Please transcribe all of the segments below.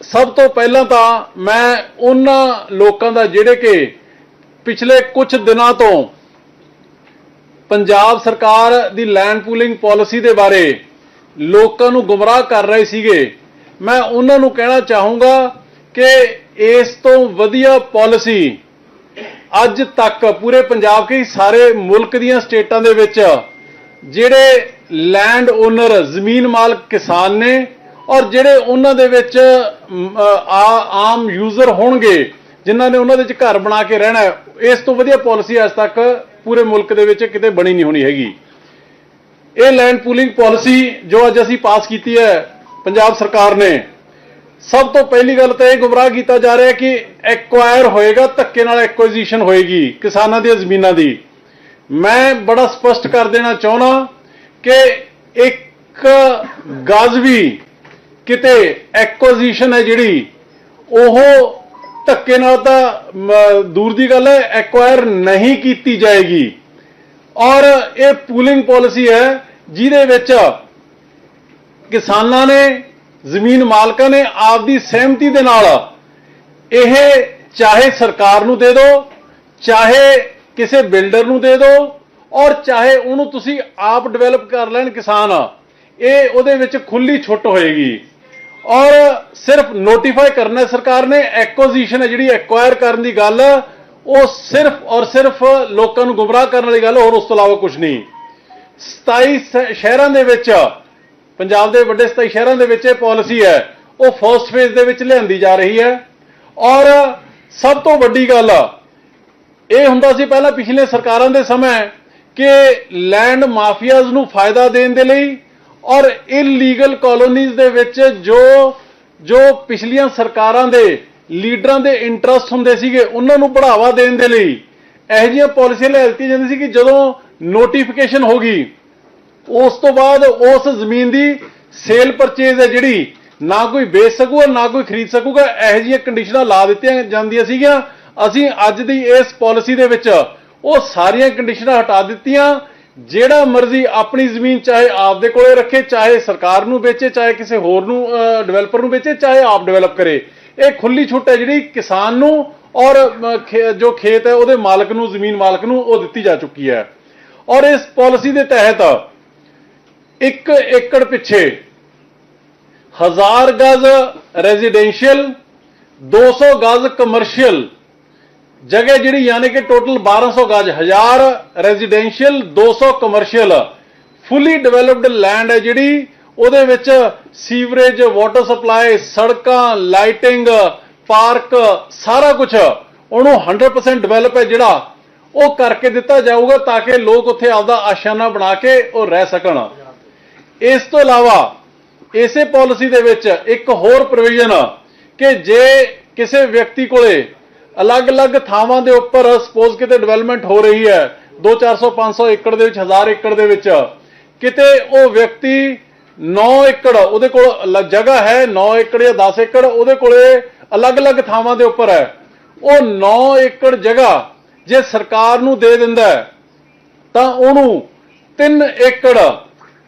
ਸਭ ਤੋਂ ਪਹਿਲਾਂ ਤਾਂ ਮੈਂ ਉਹਨਾਂ ਲੋਕਾਂ ਦਾ ਜਿਹੜੇ ਕਿ ਪਿਛਲੇ ਕੁਝ ਦਿਨਾਂ ਤੋਂ ਪੰਜਾਬ ਸਰਕਾਰ ਦੀ ਲੈਂਡ ਪੂਲਿੰਗ ਪਾਲਿਸੀ ਦੇ ਬਾਰੇ ਲੋਕਾਂ ਨੂੰ ਗੁੰਮਰਾਹ ਕਰ ਰਹੇ ਸੀਗੇ, ਮੈਂ ਉਹਨਾਂ ਨੂੰ ਕਹਿਣਾ ਚਾਹੂੰਗਾ ਕਿ ਇਸ ਤੋਂ ਵਧੀਆ ਪਾਲਿਸੀ ਅੱਜ ਤੱਕ ਪੂਰੇ ਪੰਜਾਬ ਕੇ ਸਾਰੇ ਮੁਲਕ ਦੀਆਂ ਸਟੇਟਾਂ ਦੇ ਵਿੱਚ ਜਿਹੜੇ ਲੈਂਡ ਓਨਰ ਜ਼ਮੀਨ ਮਾਲਕ ਕਿਸਾਨ ਨੇ ਔਰ ਜਿਹੜੇ ਉਹਨਾਂ ਦੇ ਵਿੱਚ ਆਮ ਯੂਜ਼ਰ ਹੋਣਗੇ, ਜਿਨ੍ਹਾਂ ਨੇ ਉਹਨਾਂ ਦੇ ਵਿੱਚ ਘਰ ਬਣਾ ਕੇ ਰਹਿਣਾ ਇਸ ਤੋਂ ਵਧੀਆ ਪਾਲਿਸੀ ਅੱਜ ਤੱਕ ਪੂਰੇ ਮੁਲਕ ਦੇ ਵਿੱਚ ਕਿਤੇ ਬਣੀ ਨਹੀਂ ਹੋਣੀ ਹੈਗੀ। ਇਹ ਲੈਂਡ ਪੂਲਿੰਗ ਪਾਲਿਸੀ ਜੋ ਅੱਜ ਅਸੀਂ ਪਾਸ ਕੀਤੀ ਹੈ, ਪੰਜਾਬ ਸਰਕਾਰ ਨੇ, ਸਭ ਤੋਂ ਪਹਿਲੀ ਗੱਲ ਤਾਂ ਇਹ ਗੁੰਮਰਾਹ ਕੀਤਾ ਜਾ ਰਿਹਾ ਕਿ ਐਕਵਾਇਰ ਹੋਏਗਾ, ਧੱਕੇ ਨਾਲ ਐਕੁਜੀਸ਼ਨ ਹੋਏਗੀ ਕਿਸਾਨਾਂ ਦੀਆਂ ਜ਼ਮੀਨਾਂ ਦੀ। ਮੈਂ ਬੜਾ ਸਪਸ਼ਟ ਕਰ ਦੇਣਾ ਚਾਹੁੰਦਾ ਕਿ ਇੱਕ ਗਾਜ਼ਵੀ ਕਿਤੇ ਐਕੁਜੀਸ਼ਨ ਹੈ ਜਿਹੜੀ, ਉਹ ਧੱਕੇ ਨਾਲ ਤਾਂ ਦੂਰ ਦੀ ਗੱਲ ਹੈ ਐਕਵਾਇਰ ਨਹੀਂ ਕੀਤੀ ਜਾਏਗੀ। ਔਰ ਇਹ ਪੂਲਿੰਗ ਪਾਲਿਸੀ ਹੈ, ਜਿਹਦੇ ਵਿੱਚ ਕਿਸਾਨਾਂ ਨੇ, ਜ਼ਮੀਨ ਮਾਲਕਾਂ ਨੇ ਆਪਦੀ ਸਹਿਮਤੀ ਦੇ ਨਾਲ ਇਹ ਚਾਹੇ ਸਰਕਾਰ ਨੂੰ ਦੇ ਦਿਓ ਚਾਹੇ ਕਿਸੇ ਬਿਲਡਰ ਨੂੰ ਦੇ ਦਿਓ ਔਰ ਚਾਹੇ ਉਹਨੂੰ ਤੁਸੀਂ ਆਪ ਡਿਵੈਲਪ ਕਰ ਲੈਣ ਕਿਸਾਨ, ਇਹ ਉਹਦੇ ਵਿੱਚ ਖੁੱਲੀ ਛੁੱਟ ਹੋਏਗੀ। ਔਰ ਸਿਰਫ ਨੋਟੀਫਾਈ ਕਰਨਾ ਸਰਕਾਰ ਨੇ ਐਕੁਜੀਸ਼ਨ ਹੈ ਜਿਹੜੀ ਐਕਵਾਇਰ ਕਰਨ ਦੀ ਗੱਲ, ਉਹ ਸਿਰਫ ਔਰ ਸਿਰਫ ਲੋਕਾਂ ਨੂੰ ਗੁੰਮਰਾਹ ਕਰਨ ਵਾਲੀ ਗੱਲ, ਹੋਰ ਉਸ ਤੋਂ ਇਲਾਵਾ ਕੁਝ ਨਹੀਂ। 27 ਸ- ਸ਼ਹਿਰਾਂ ਦੇ ਵਿੱਚ, ਪੰਜਾਬ ਦੇ ਵੱਡੇ 27 ਸ਼ਹਿਰਾਂ ਦੇ ਵਿੱਚ ਇਹ ਪਾਲਿਸੀ ਹੈ, ਉਹ ਫਰਸਟ ਫੇਜ਼ ਦੇ ਵਿੱਚ ਲਿਆਂਦੀ ਜਾ ਰਹੀ ਹੈ। ਔਰ ਸਭ ਤੋਂ ਵੱਡੀ ਗੱਲ, ਇਹ ਹੁੰਦਾ ਸੀ ਪਹਿਲਾਂ ਪਿਛਲੇ ਸਰਕਾਰਾਂ ਦੇ ਸਮੇਂ ਕਿ ਲੈਂਡ ਮਾਫੀਆਜ਼ ਨੂੰ ਫਾਇਦਾ ਦੇਣ ਦੇ ਲਈ ਔਰ ਇਲੀਗਲ ਕਾਲੋਨੀਜ਼ ਦੇ ਵਿੱਚ ਜੋ ਜੋ ਪਿਛਲੀਆਂ ਸਰਕਾਰਾਂ ਦੇ ਲੀਡਰਾਂ ਦੇ ਇੰਟਰਸਟ ਹੁੰਦੇ ਸੀਗੇ, ਉਹਨਾਂ ਨੂੰ ਬੜਾਵਾ ਦੇਣ ਦੇ ਲਈ, ਇਹੋ ਜਿਹੀਆਂ ਪਾਲਿਸੀਆਂ ਲੈ ਦਿੱਤੀਆਂ ਜਾਂਦੀਆਂ ਸੀ ਕਿ ਜਦੋਂ ਨੋਟੀਫਿਕੇਸ਼ਨ ਹੋ ਗਈ, ਉਸ ਤੋਂ ਬਾਅਦ ਉਸ ਜ਼ਮੀਨ ਦੀ ਸੇਲ ਪਰਚੇਜ਼ ਹੈ ਜਿਹੜੀ, ਨਾ ਕੋਈ ਵੇਚ ਸਕੂਗਾ, ਨਾ ਕੋਈ ਖਰੀਦ ਸਕੂਗਾ, ਇਹੋ ਜਿਹੀਆਂ ਕੰਡੀਸ਼ਨਾਂ ਲਾ ਦਿੱਤੀਆਂ ਜਾਂਦੀਆਂ ਸੀਗੀਆਂ। ਅਸੀਂ ਅੱਜ ਦੀ ਇਸ ਪਾਲਿਸੀ ਦੇ ਵਿੱਚ ਉਹ ਸਾਰੀਆਂ ਕੰਡੀਸ਼ਨਾਂ ਹਟਾ ਦਿੱਤੀਆਂ। ਜਿਹੜਾ ਮਰਜ਼ੀ ਆਪਣੀ ਜ਼ਮੀਨ ਚਾਹੇ ਆਪਦੇ ਕੋਲੇ ਰੱਖੇ, ਚਾਹੇ ਸਰਕਾਰ ਨੂੰ ਵੇਚੇ, ਚਾਹੇ ਕਿਸੇ ਹੋਰ ਨੂੰ ਡਿਵੈਲਪਰ ਨੂੰ ਵੇਚੇ, ਚਾਹੇ ਆਪ ਡਿਵੈਲਪ ਕਰੇ। ਇਹ ਖੁੱਲੀ ਛੁੱਟ ਹੈ ਜਿਹੜੀ ਕਿਸਾਨ ਨੂੰ ਔਰ ਜੋ ਖੇਤ ਹੈ ਉਹਦੇ ਮਾਲਕ ਨੂੰ, ਜ਼ਮੀਨ ਮਾਲਕ ਨੂੰ ਉਹ ਦਿੱਤੀ ਜਾ ਚੁੱਕੀ ਹੈ। ਔਰ ਇਸ ਪਾਲਿਸੀ ਦੇ ਤਹਿਤ ਇੱਕ ਏਕੜ ਪਿੱਛੇ 1000 ਗਜ਼ ਰੈਜ਼ੀਡੈਂਸ਼ੀਅਲ 200 ਗਜ਼ ਕਮਰਸ਼ੀਅਲ ਜਗ੍ਹਾ ਜਿਹੜੀ ਯਾਨੀ ਕਿ ਟੋਟਲ 1200 ਗਜ਼ 1000 residential 200 commercial fully developed land ਹੈ ਜਿਹੜੀ। ਉਹਦੇ ਵਿੱਚ ਸੀਵਰੇਜ ਵਾਟਰ ਸਪਲਾਈ ਸੜਕਾਂ ਲਾਈਟਿੰਗ ਪਾਰਕ ਸਾਰਾ ਕੁਝ ਉਹਨੂੰ 100% ਡਿਵੈਲਪ ਹੈ ਜਿਹੜਾ। ਉਹ ਕਰਕੇ ਦਿੱਤਾ ਜਾਊਗਾ ਤਾਂ ਕਿ ਲੋਕ ਉੱਥੇ ਆਪਦਾ ਆਸ਼ਾਨਾ ਬਣਾ ਕੇ ਉਹ ਰਹਿ ਸਕਣ। ਇਸ ਤੋਂ ਇਲਾਵਾ ਇਸੇ ਪਾਲਿਸੀ ਦੇ ਵਿੱਚ ਇੱਕ ਹੋਰ ਪ੍ਰੋਵੀਜ਼ਨ ਕਿ ਜੇ ਕਿਸੇ ਵਿਅਕਤੀ ਕੋਲੇ ਅਲੱਗ-ਅਲੱਗ ਥਾਵਾਂ ਦੇ ਉੱਪਰ ਸਪੋਜ਼ ਕਿਤੇ ਡਿਵੈਲਪਮੈਂਟ ਹੋ ਰਹੀ ਹੈ 2 400 500 ਏਕੜ ਦੇ ਵਿੱਚ 1000 ਏਕੜ ਦੇ ਵਿੱਚ, ਕਿਤੇ ਉਹ ਵਿਅਕਤੀ 9 ਏਕੜ, ਉਹਦੇ ਕੋਲ ਜਗ੍ਹਾ ਹੈ 9 ਏਕੜ ਜਾਂ 10 ਏਕੜ, ਉਹਦੇ ਕੋਲੇ ਅਲੱਗ-ਅਲੱਗ ਥਾਵਾਂ ਦੇ ਉੱਪਰ ਹੈ। ਉਹ 9 ਏਕੜ ਜਗ੍ਹਾ ਜੇ ਸਰਕਾਰ ਨੂੰ ਦੇ ਦਿੰਦਾ ਹੈ, ਤਾਂ ਉਹਨੂੰ 3 ਏਕੜ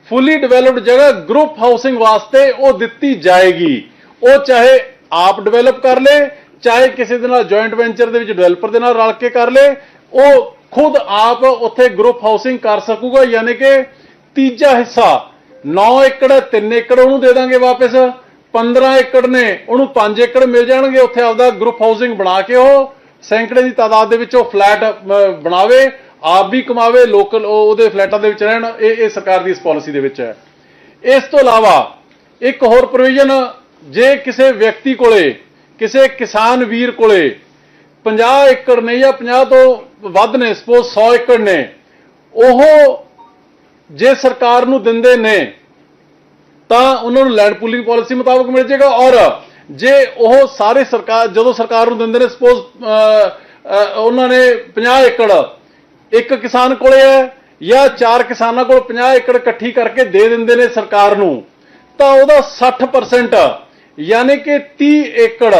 ਫੁੱਲੀ ਡਿਵੈਲਪਡ ਜਗ੍ਹਾ ਗਰੁੱਪ ਹਾਊਸਿੰਗ ਵਾਸਤੇ ਉਹ ਦਿੱਤੀ ਜਾਏਗੀ। ਉਹ ਚਾਹੇ ਆਪ ਡਿਵੈਲਪ ਕਰ ਲੇ ਚਾਹੇ ਕਿਸੇ ਦੇ ਨਾਲ ਜੁਆਇੰਟ ਵੈਂਚਰ ਦੇ ਵਿੱਚ ਡਿਵੈਲਪਰ ਦੇ ਨਾਲ ਰਲ ਕੇ ਕਰ ਲੇ, ਉਹ ਖੁਦ ਆਪ ਉੱਥੇ ਗਰੁੱਪ ਹਾਊਸਿੰਗ ਕਰ ਸਕੂਗਾ, ਯਾਨੀ ਕਿ ਤੀਜਾ ਹਿੱਸਾ 9 ਏਕੜ 3 ਏਕੜ ਉਹਨੂੰ ਦੇ ਦਾਂਗੇ ਵਾਪਸ 15 ਏਕੜ ਨੇ, ਉਹਨੂੰ 5 ਏਕੜ ਮਿਲ ਜਾਣਗੇ, ਉੱਥੇ ਆਪਦਾ ਗਰੁੱਪ ਹਾਊਸਿੰਗ ਬਣਾ ਕੇ ਉਹ ਸੈਂਕੜੇ ਦੀ ਤਾਦਾਦ ਦੇ ਵਿੱਚ ਉਹ ਫਲੈਟ ਬਣਾਵੇ, ਆਪ ਵੀ ਕਮਾਵੇ ਲੋਕਲ ਉਹਦੇ ਫਲੈਟਾਂ ਦੇ ਵਿੱਚ ਰਹਿਣ, ਇਹ ਇਹ ਸਰਕਾਰ ਦੀ ਇਸ ਪਾਲਿਸੀ ਦੇ ਵਿੱਚ ਹੈ। ਇਸ ਤੋਂ ਇਲਾਵਾ ਇੱਕ ਹੋਰ ਪ੍ਰੋਵੀਜ਼ਨ ਜੇ ਕਿਸੇ ਵਿਅਕਤੀ ਕੋਲੇ ਕਿਸੇ ਕਿਸਾਨ ਵੀਰ ਕੋਲੇ 50 ਏਕੜ ਨੇ ਜਾਂ 50 ਤੋਂ ਵੱਧ ਨੇ, ਸਪੋਜ਼ 100 ਏਕੜ ਨੇ, ਉਹ ਜੇ ਸਰਕਾਰ ਨੂੰ ਦਿੰਦੇ ਨੇ, ਤਾਂ ਉਹਨਾਂ ਨੂੰ ਲੈਂਡ ਪੂਲਿੰਗ ਪਾਲਿਸੀ ਮੁਤਾਬਕ ਮਿਲ ਜਾਏਗਾ। ਔਰ ਜੇ ਉਹ ਸਾਰੇ ਸਰਕਾਰ ਜਦੋਂ ਸਰਕਾਰ ਨੂੰ ਦਿੰਦੇ ਨੇ, ਸਪੋਜ਼ ਉਹਨਾਂ ਨੇ 50 ਏਕੜ ਇੱਕ ਕਿਸਾਨ ਕੋਲੇ ਹੈ ਜਾਂ ਚਾਰ ਕਿਸਾਨਾਂ ਕੋਲ 50 ਏਕੜ ਇਕੱਠੀ ਕਰਕੇ ਦੇ ਦਿੰਦੇ ਨੇ ਸਰਕਾਰ ਨੂੰ, ਤਾਂ ਉਹਦਾ 60% ਯਾਨੀ ਕਿ 30 ਏਕੜ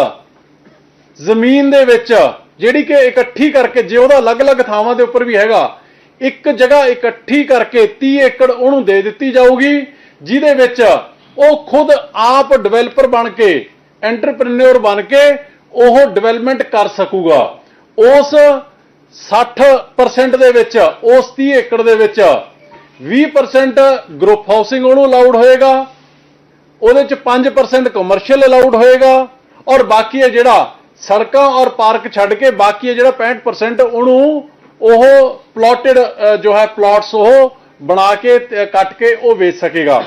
ਜ਼ਮੀਨ ਦੇ ਵਿੱਚ, ਜਿਹੜੀ ਕਿ ਇਕੱਠੀ ਕਰਕੇ, ਜੇ ਉਹਦਾ ਅਲੱਗ-ਅਲੱਗ ਥਾਵਾਂ ਦੇ ਉੱਪਰ ਵੀ ਹੈਗਾ, ਇੱਕ ਜਗ੍ਹਾ ਇਕੱਠੀ ਕਰਕੇ 30 ਏਕੜ ਉਹਨੂੰ ਦੇ ਦਿੱਤੀ ਜਾਊਗੀ, ਜਿਹਦੇ ਵਿੱਚ ਉਹ ਖੁਦ ਆਪ ਡਿਵੈਲਪਰ ਬਣ ਕੇ, ਐਂਟਰਪ੍ਰੈਨਿਓਰ ਬਣ ਕੇ ਉਹ ਡਿਵੈਲਪਮੈਂਟ ਕਰ ਸਕੂਗਾ। ਉਸ 60% ਦੇ ਵਿੱਚ, ਉਸ 30 ਏਕੜ ਦੇ ਵਿੱਚ 20% ਗਰੁੱਪ ਹਾਊਸਿੰਗ ਉਹਨੂੰ ਅਲਾਉਡ ਹੋਏਗਾ ਉਹਦੇ ਚ 5% ਕਮਰਸ਼ੀਅਲ ਅਲਾਉਡ ਹੋਏਗਾ ਔਰ ਬਾਕੀ ਹੈ ਜਿਹੜਾ ਸੜਕਾਂ ਔਰ ਪਾਰਕ ਛੱਡ ਕੇ ਬਾਕੀ ਹੈ ਜਿਹੜਾ 65% ਉਹਨੂੰ ਉਹ ਪਲਾਟਡ ਜੋ ਹੈ ਪਲਾਟਸ ਉਹ ਬਣਾ ਕੇ ਕੱਟ ਕੇ ਉਹ ਵੇਚ ਸਕੇਗਾ।